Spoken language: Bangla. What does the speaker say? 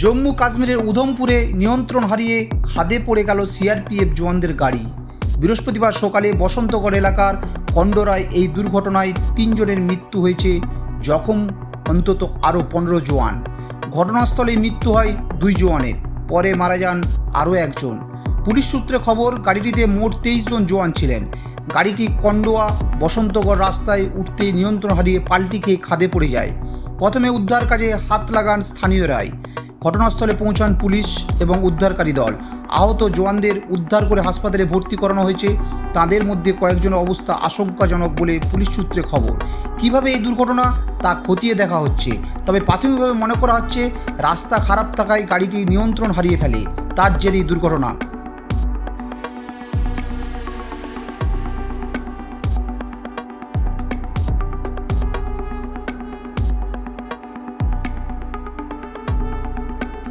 জম্মু কাশ্মীরের উধমপুরে নিয়ন্ত্রণ হারিয়ে খাদে পড়ে গেল সিআরপিএফ জওয়ানদের গাড়ি। বৃহস্পতিবার সকালে বসন্তগড় এলাকার কন্ডরায় এই দুর্ঘটনায় তিনজনের মৃত্যু হয়েছে। জখম, অন্তত আরও পনেরো জোয়ান ঘটনাস্থলে মৃত্যু হয় দুই জোয়ানের পরে মারা যান আরও একজন। পুলিশ সূত্রে খবর, গাড়িটিতে মোট তেইশ জন জওয়ান ছিলেন। গাড়িটি কন্ডোয়া বসন্তগড় রাস্তায় উঠতেই নিয়ন্ত্রণ হারিয়ে পাল্টি খেয়ে খাদে পড়ে যায়। প্রথমে উদ্ধার কাজে হাত লাগান স্থানীয়রাই। ঘটনাস্থলে পৌঁছান পুলিশ এবং উদ্ধারকারী দল। আহত জওয়ানদের উদ্ধার করে হাসপাতালে ভর্তি করানো হয়েছে। তাদের মধ্যে কয়েকজনের অবস্থা আশঙ্কাজনক বলে পুলিশ সূত্রে খবর। কীভাবে এই দুর্ঘটনা? তা খতিয়ে দেখা হচ্ছে। তবে প্রাথমিকভাবে মনে করা হচ্ছে, রাস্তা খারাপ থাকায় গাড়িটি নিয়ন্ত্রণ হারিয়ে ফেলে। তার জেরেই দুর্ঘটনা।